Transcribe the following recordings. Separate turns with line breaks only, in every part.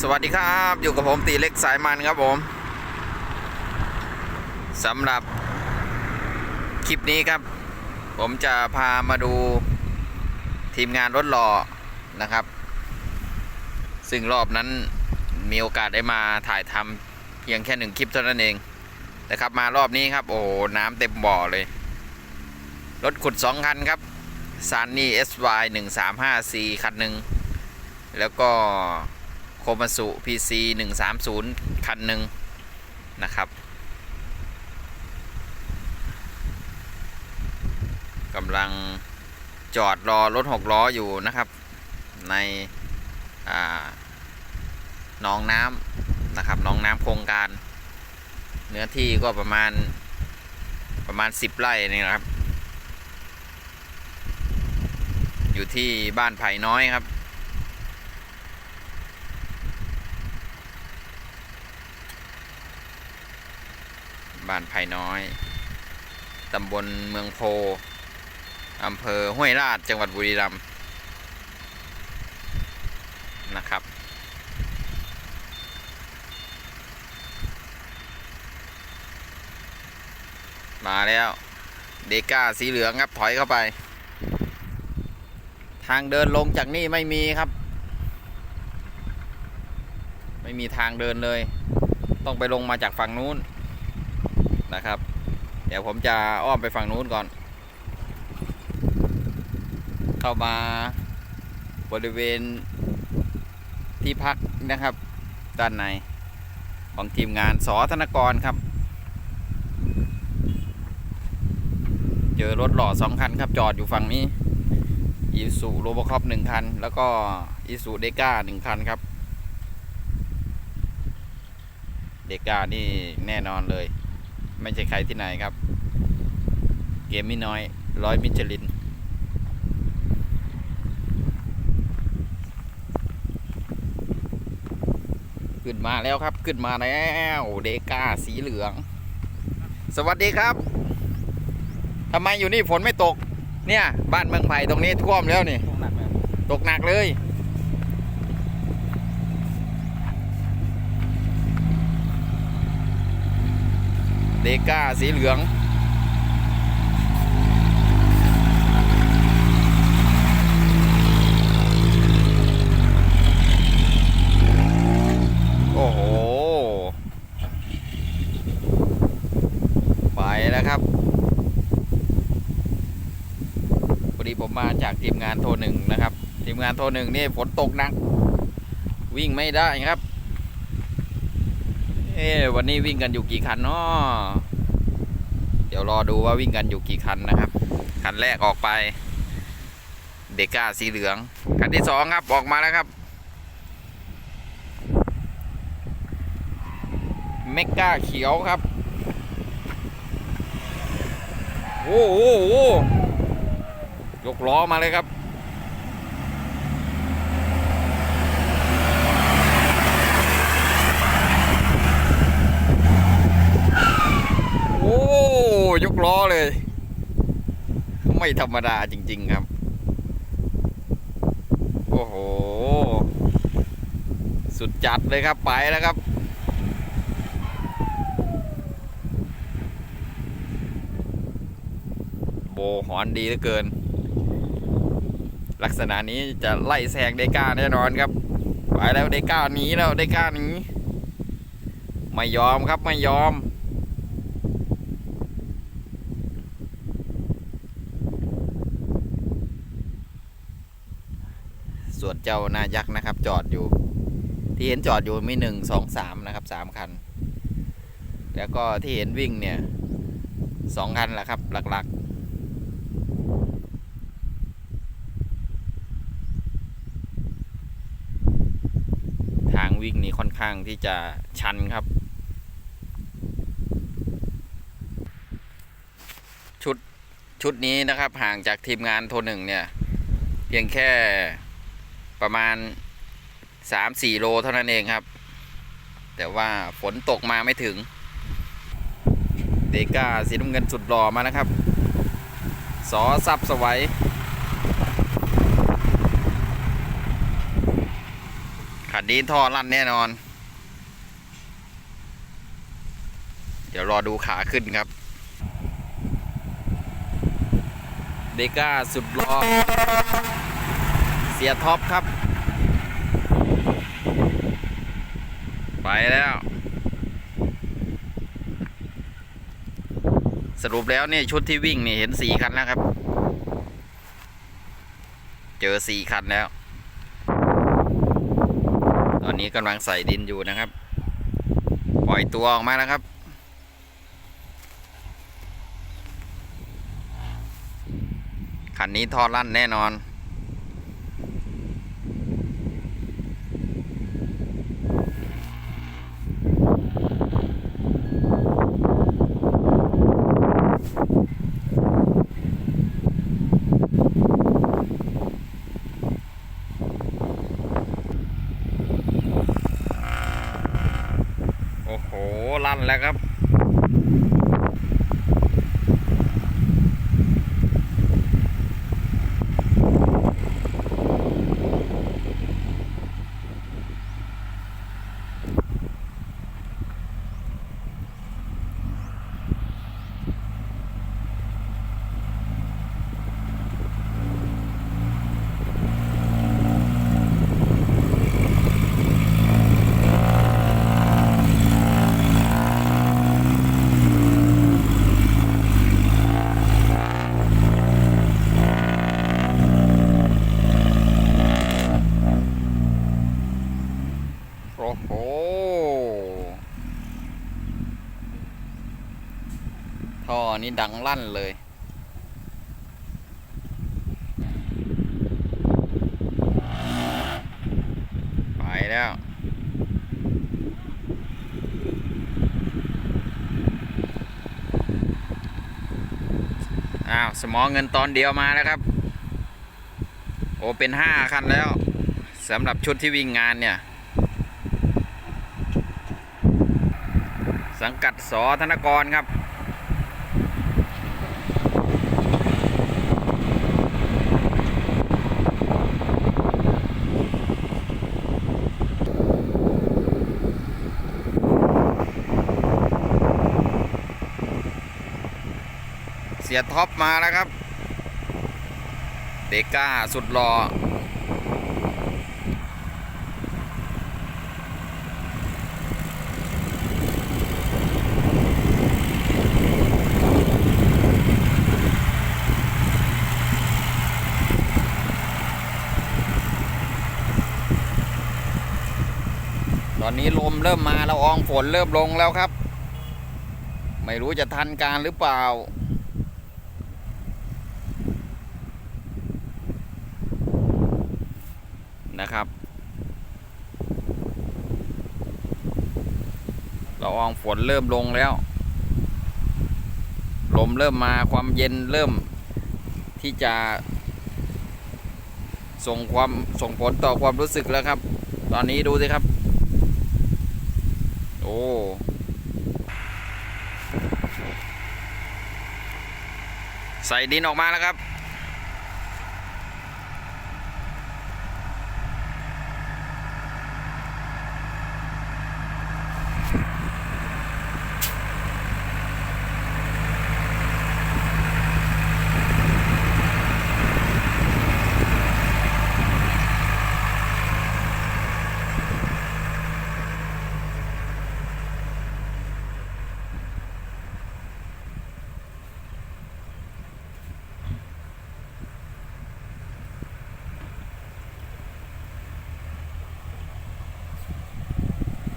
สวัสดีครับ อยู่กับผมตีเล็กสายมันครับผมสำหรับคลิปนี้ครับ ผมจะพามาดูทีมงานรถหล่อนะครับ ซึ่งรอบนั้นมีโอกาสได้มาถ่ายทำเพียงแค่หนึ่งคลิปเท่านั้นเองแต่ครับมารอบนี้ครับ โอ้น้ำเต็มบ่อเลย รถขุดสองคันครับซานนี่ SY 1 3 5 4คันหนึ่งแล้วก็ โคมาสุ PC 130 คันหนึ่งนะครับกำลังจอดรอรถหกล้ออยู่นะครับ ในอ่าหนองน้ำนะครับหนองน้ำโครงการ เนื้อที่ก็ประมาณประมาณ 10 ไร่นี่นะครับ อยู่ที่บ้านไผ่น้อยครับ บ้านไผ่น้อยตำบลเมืองโพอำเภอห้วยราชจังหวัดบุรีรัมย์นะครับ มาแล้วเดก้าสีเหลืองครับถอยเข้าไป ทางเดินลงจากนี่ไม่มีครับ ไม่มีทางเดินเลย ต้องไปลงมาจากฝั่งนู้น นะครับ เดี๋ยวผมจะอ้อมไปฝั่งนู้นก่อน เข้ามาบริเวณที่พักนะครับ ด้านในของทีมงานสอธนกรครับ เจอรถหล่อสองคันครับจอดอยู่ฝั่งนี้อีสุโรบคอปหนึ่งคัน แล้วก็อีสุเดก้าหนึ่งคันครับ เดก้านี่แน่นอนเลย ไม่ใช่ใครที่ไหนครับ เกมไม่น้อย ร้อยมิชลิน ขึ้นมาแล้วครับ ขึ้นมาแล้วเดก้าสีเหลือง สวัสดีครับทำไมอยู่นี่ฝนไม่ตก เนี่ย บ้านเมืองไผ่ตรงนี้ท่วมแล้วนี่
ตรงหนักเลย
ตกหนักเลย เดก้าสีเหลืองโอ้โหไปแล้วครับพอดีผมมาจากทีมงานโทรหนึ่งนะครับ ทีมงานโทรหนึ่งนี่ฝนตกหนัก วิ่งไม่ได้ครับ เอ๊วันนี้วิ่งกันอยู่กี่คันเนาะเดี๋ยวรอดูว่าวิ่งกันอยู่กี่คันนะครับ คันแรกออกไป เดก้าสีเหลือง คันที่สองครับออกมาแล้วครับ เมก้าเขียวครับ โอ้โหยกล้อมาเลยครับ โอ้ ยกล้อเลย ไม่ธรรมดาจริง ๆ ครับ โอ้โห สุดจัดเลยครับไปแล้วครับ โบหอนดีเหลือเกิน ลักษณะนี้จะไล่แซงเดก้าแน่นอนครับ ไปแล้วเดก้าหนีแล้วเดก้าหนีไม่ยอมครับไม่ยอม ส่ วนเจ้านายักษ์นะครับ จอดอยู่ ที่เห็นจอดอยู่มีหนึ่งสองสามนะครับสามคัน แล้วก็ที่เห็นวิ่งเนี่ยสองคันแหละครับ หลักๆ ทางวิ่งนี้ค่อนข้างที่จะชันครับ ชุดชุดนี้นะครับห่างจากทีมงานโทรหนึ่งเนี่ย เพียงแค่ ประมาณ3-4โลเท่านั้นเองครับ แต่ว่าฝนตกมาไม่ถึง เดก้าสีน้ำเงินสุดหล่อมานะครับ สอซับสวัยคันนี้ท่อลั่นแน่นอน เดี๋ยวรอดูขาขึ้นครับ เดก้าสุดรอ เสียท็อปครับ ไปแล้ว สรุปแล้วเนี่ยชุดที่วิ่งนี่เห็นสี่คันแล้วครับ เจอสี่คันแล้ว ตอนนี้กำลังใส่ดินอยู่นะครับ ปล่อยตัวออกมาแล้วครับคันนี้ท่อลั่นแน่นอน โอ้โห ลั่น แล้วครับ โอ้โห ท่ อนี้ดังลั่นเลยไปแล้วอ้าวสมอเงินตอนเดียวมาแล้วครับ โอ้เป็นห้าคันแล้วสำหรับชุดที่วิ่งงานเนี่ย สังกัดสอธนกรครับ เสียท็อปมาแล้วครับ เดก้าสุดหล่อตอนนี้ลมเริ่มมาละอองฝนเริ่มลงแล้วครับ ไม่รู้จะทันการหรือเปล่า นะครับละอองฝนเริ่มลงแล้ว ลมเริ่มมาความเย็นเริ่มที่จะ ส่งความส่งผลต่อความรู้สึกแล้วครับ ตอนนี้ดูสิครับ โอ้ใส่ดินออกมาแล้วครับ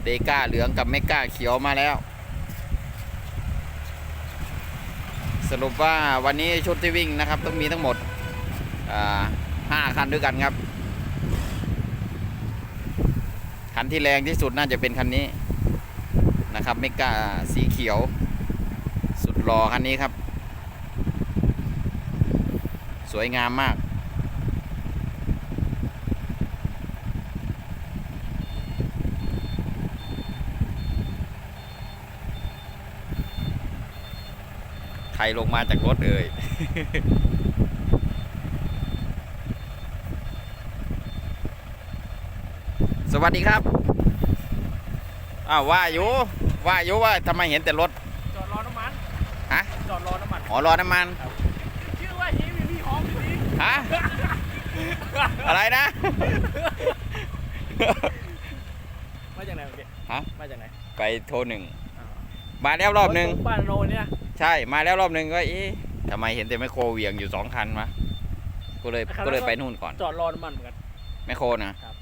เดก้าเหลืองกับเมก้าเขียวมาแล้ว สรุปว่าวันนี้ชุดที่วิ่งนะครับต้องมีทั้งหมดห้าคันด้วยกันครับ คันที่แรงที่สุดน่าจะเป็นคันนี้นะครับเมก้าสีเขียว สุดหล่อคันนี้ครับ สวยงามมาก ใครลงมาจากรถเอ่ยสวัสดีครับ อ้าวว่าอยู่ว่าอยู่ว่าทำไมเห็นแต่รถ
จอดรอน้ำมัน
ฮะ
จอดรอน้ำมัน
อ๋อรอน้ำมัน
ชื่อว่าฮีวีพี่หอมพี่
ฮะ อะไรนะ
มาจากไหนเมื่อกี้
ฮะ
มาจากไหน
ไปโทรหนึ่ง มาแล้วรอบหนึ่ง
บ้านโนเนี่ย
ใช่มาแล้วรอบหนึ่งก็เอ๊ะทำไมเห็นแต่แมคโครเหวี่ยงอยู่สองคันวะก็เลยก็เลยไปนู่นก่อน
จอดรอน้ำมันเหมือนกัน
แมคโครนะครับ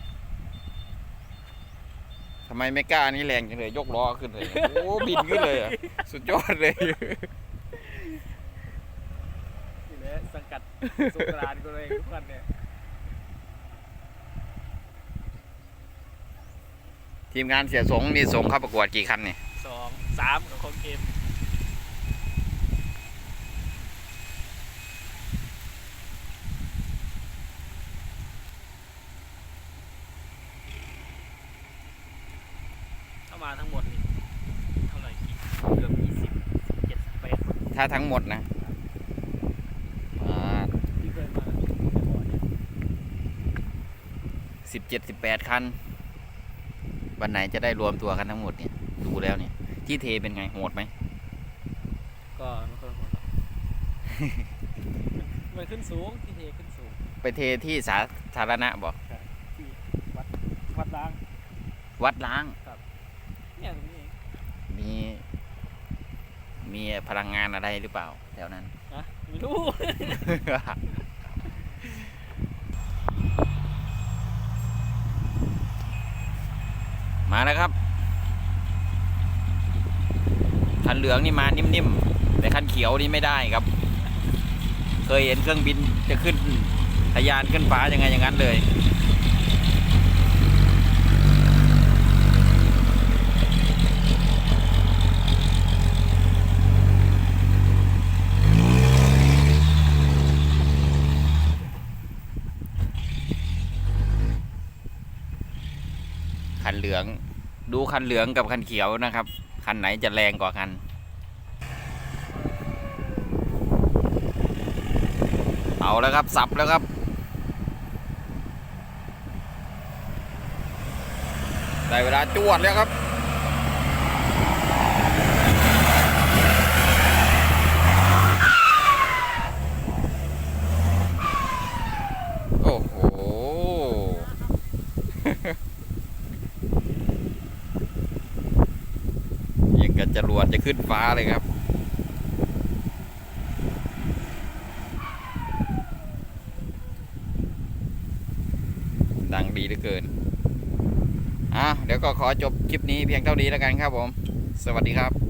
ทำไมไม่กล้านี่แรงจังเลยยกล้อขึ้นเลยโอ้บินขึ้นเลยอะสุดยอดเลย
นี่แหละสังกัดสุกรานกูเลยทุกคนเนี่ย
ทีมงานเสียสงนี่ส่งเข้าประกวดกี่คันเนี่ย
สองสามกับของเกมเข้ามาทั้งหมดนี่เท่าไหร่กี่ เกือบยี่สิบเจ็ดสิบแปด
ถ้าทั้งหมดนะอ่า
ที่เคยมาแต่ก่อนเนี่ย
สิบเจ็ดสิบแปดคัน วันไหนจะได้รวมตัวกันทั้งหมดเนี่ย ดูแล้วเนี่ย ที่เทเป็นไงโหดไหม
ก็ไม่ค่อยหมดหรอกมันมันขึ้นสูงที่เทขึ้นสูง
ไปเทที่สาธารณะบอก
ที่วัดวัดล้าง
วัดล้าง
เนี่ยตรงนี้เอง
มี มีพลังงานอะไรหรือเปล่าแถวนั้น
นะไม่รู้
มาแล้วครับ คันเหลืองนี่มานิ่มๆ แต่คันเขียวนี่ไม่ได้ครับ เคยเห็นเครื่องบินจะขึ้นทะยานขึ้นฟ้ายังไงอย่างนั้นเลย เหลือง ดูคันเหลืองกับคันเขียวนะครับ คันไหนจะแรงกว่ากันเอาแล้วครับ สับแล้วครับ ได้เวลาจวดแล้วครับ โอ้โห ยังกับ จรวดจะขึ้นฟ้าเลยครับ ดังดีเหลือเกินอะเดี๋ยวก็ขอจบคลิปนี้เพียงเท่านี้แล้วกันครับผม สวัสดีครับ